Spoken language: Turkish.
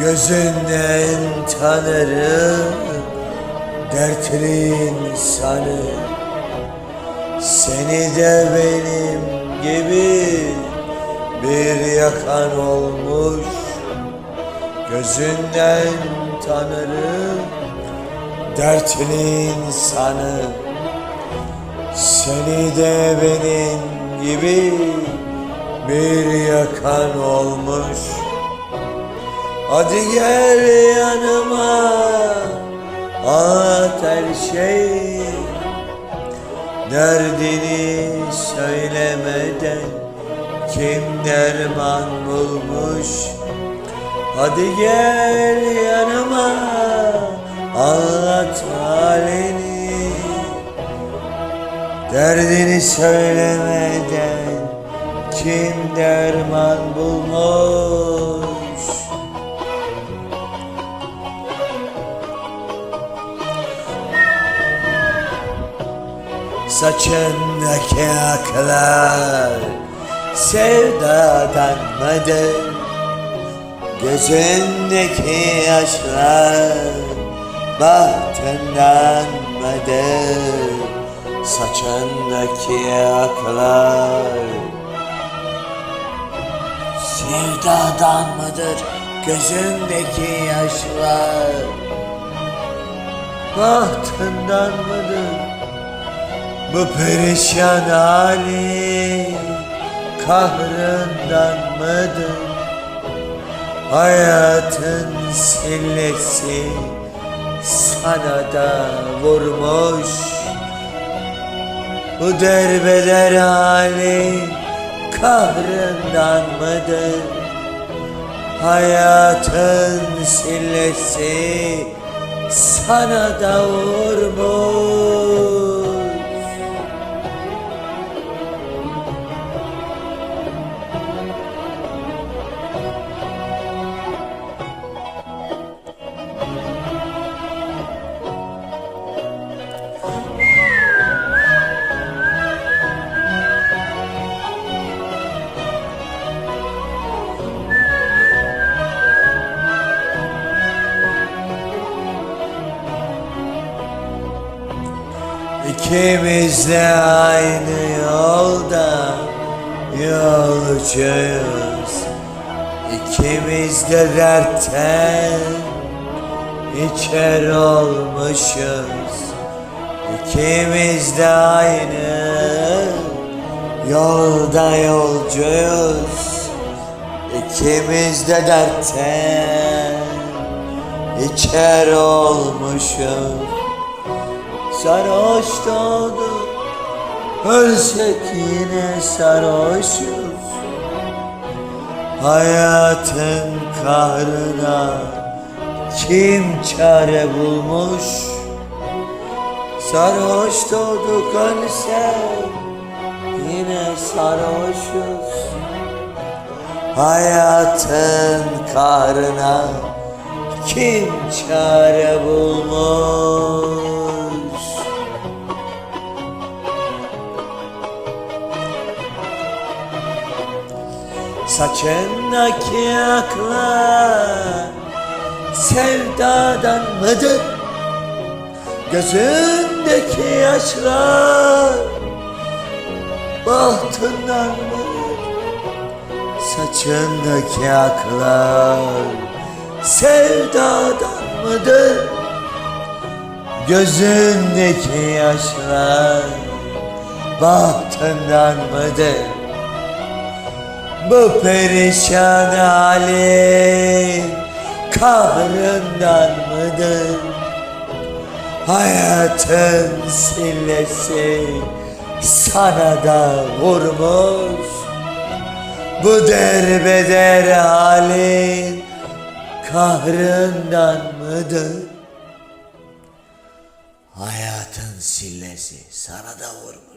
Gözünden tanırım dertli insanı. Seni de benim gibi bir yakan olmuş. Gözünden tanırım dertli insanı. Seni de benim gibi bir yakan olmuş Hadi gel yanıma Anlat her şeyi. Derdini söylemeden Kim derman bulmuş? Hadi gel yanıma Anlat halini. Derdini söylemeden Kim derman bulmuş Saçındaki aklar sevdadan mıdır? Gözündeki yaşlar bahtından mıdır? Saçındaki aklar sevdadan mıdır? Gözündeki yaşlar bahtından mıdır? Bu perişan hali kahrından mıdır? Hayatın sillesi sana da vurmuş Bu derbeder hali kahrından mıdır? Hayatın sillesi sana da vurmuş İkimiz de aynı yolda yolcuyuz İkimiz de dertten içer olmuşuz. İkimiz de aynı yolda yolcuyuz. İkimiz de dertten içer olmuşuz Sarhoş doğduk Ölsek yine sarhoşuz. Hayatın kahrına Kim çare bulmuş? Sarhoş doğduk ölsek Yine sarhoşuz. Hayatın kahrına Kim çare bulmuş Saçındaki aklar sevdadan mıdır? Gözündeki yaşlar bahtından mıdır? Saçındaki aklar sevdadan mıdır? Gözündeki yaşlar bahtından mıdır? Bu perişan halin kahrından mıdır? Hayatın sillesi sana da vurmuş Bu derbeder halin kahrından mıdır? Hayatın sillesi sana da vurmuş